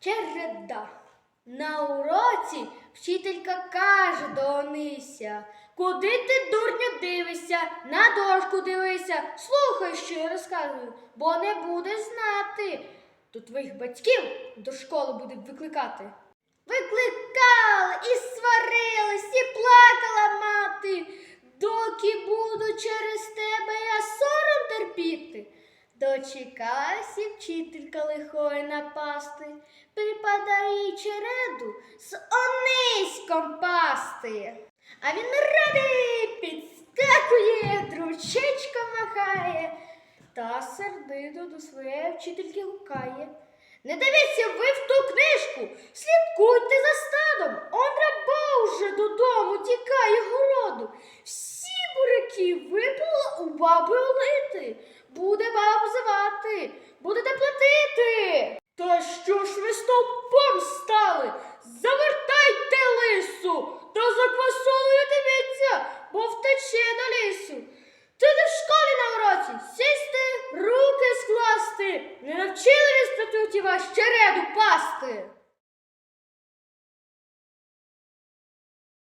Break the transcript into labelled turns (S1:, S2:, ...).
S1: Череда. На уроці вчителька каже до Онися, куди ти, дурню, дивишся, на дошку дивися, слухай, що я розказую, бо не будеш знати. То твоїх батьків до школи будуть викликати. Викликали і сварились, і плакала мати, доки буду через тебе я сором терпіти. Дочекалась і вчителька лихої напасти, припадає череду з ониськом пасти. А він радий підскакує, дручечка махає, та сердито до своєї вчительки гукає. Не дивіться ви в ту книжку, слідкуйте за стадом, он раба уже додому тікає городу. Всі буряки випало у баби олити. Буде бабу звати, будете платити. Та що ж ви стовпом стали? Завертайте лису, та за квасолою дивіться, бо втече до лісу. Ти не в школі на уроці сісти, руки скласти. Не навчили ви статуті ваш череду пасти.